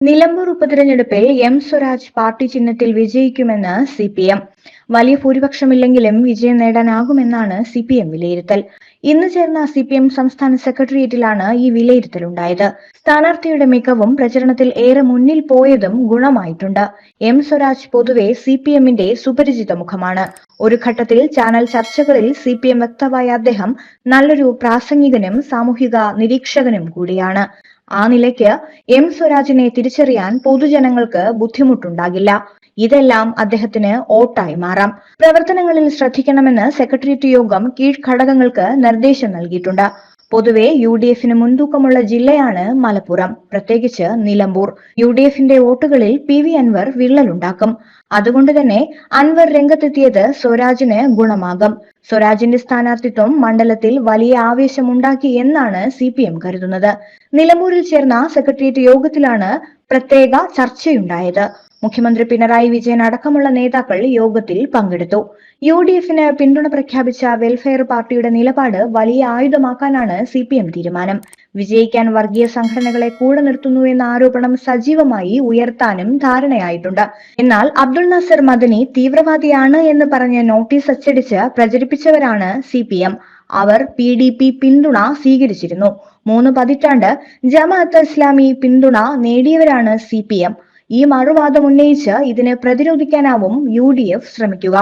നിലമ്പൂർ ഉപതിരഞ്ഞെടുപ്പിൽ M Swaraj party ചിഹ്നത്തിൽ വിജയിക്കുമെന്ന് C P M. വലിയ ഭൂരിപക്ഷമില്ലെങ്കിലും വിജയം നേടാനാകുമെന്നാണ് സി പി എം വിലയിരുത്തൽ. ഇന്ന് ചേർന്ന സി പി എം സംസ്ഥാന സെക്രട്ടേറിയറ്റിലാണ് ഈ വിലയിരുത്തലുണ്ടായത്. സ്ഥാനാർത്ഥിയുടെ മികവും പ്രചരണത്തിൽ ഏറെ മുന്നിൽ പോയതും ഗുണമായിട്ടുണ്ട്. എം സ്വരാജ് പൊതുവെ സി പി എമ്മിന്റെ സുപരിചിത മുഖമാണ്. ഒരു ഘട്ടത്തിൽ ചാനൽ ചർച്ചകളിൽ സി പി എം വ്യക്തമായ അദ്ദേഹം നല്ലൊരു പ്രാസംഗികനും സാമൂഹിക നിരീക്ഷകനും കൂടിയാണ്. ആ നിലയ്ക്ക് എം സ്വരാജിനെ തിരിച്ചറിയാൻ പൊതുജനങ്ങൾക്ക് ബുദ്ധിമുട്ടുണ്ടാകില്ല. ഇതെല്ലാം അദ്ദേഹത്തിന് ഓട്ടായി മാറാം. പ്രവർത്തനങ്ങളിൽ ശ്രദ്ധിക്കണമെന്ന് സെക്രട്ടേറിയറ്റ് യോഗം കീഴ്ഘടകങ്ങൾക്ക് നിർദ്ദേശം നൽകിയിട്ടുണ്ട്. പൊതുവെ യു ഡി എഫിന് മുൻതൂക്കമുള്ള ജില്ലയാണ് മലപ്പുറം പ്രത്യേകിച്ച് നിലമ്പൂർ. യു ഡി എഫിന്റെ വോട്ടുകളിൽ പി വി അൻവർ വിള്ളലുണ്ടാക്കും. അതുകൊണ്ട് തന്നെ അൻവർ രംഗത്തെത്തിയത് സ്വരാജിന് ഗുണമാകും. സ്വരാജിന്റെ സ്ഥാനാർത്ഥിത്വം മണ്ഡലത്തിൽ വലിയ ആവേശമുണ്ടാക്കി എന്നാണ് സി പി എം കരുതുന്നത്. നിലമ്പൂരിൽ ചേർന്ന സെക്രട്ടേറിയറ്റ് യോഗത്തിലാണ് പ്രത്യേക ചർച്ചയുണ്ടായത്. മുഖ്യമന്ത്രി പിണറായി വിജയൻ അടക്കമുള്ള നേതാക്കൾ യോഗത്തിൽ പങ്കെടുത്തു. യു ഡി എഫിന് പിന്തുണ പ്രഖ്യാപിച്ച വെൽഫെയർ പാർട്ടിയുടെ നിലപാട് വലിയ ആയുധമാക്കാനാണ് സി പി എം തീരുമാനം. വിജയിക്കാൻ വർഗീയ സംഘടനകളെ കൂടെ നിർത്തുന്നു എന്ന ആരോപണം സജീവമായി ഉയർത്താനും ധാരണയായിട്ടുണ്ട്. എന്നാൽ അബ്ദുൾ നാസർ മദനി തീവ്രവാദിയാണ് എന്ന് പറഞ്ഞ് നോട്ടീസ് അച്ചടിച്ച് പ്രചരിപ്പിച്ചവരാണ് സി പി എം അവർ പി ഡി പി പിന്തുണ സ്വീകരിച്ചിരുന്നു. മൂന്ന് പതിറ്റാണ്ട് ജമാഅത്ത് ഇസ്ലാമി പിന്തുണ നേടിയവരാണ് സി പി എം ഈ മറുവാദം ഉന്നയിച്ച് ഇതിനെ പ്രതിരോധിക്കാനാവും യു ശ്രമിക്കുക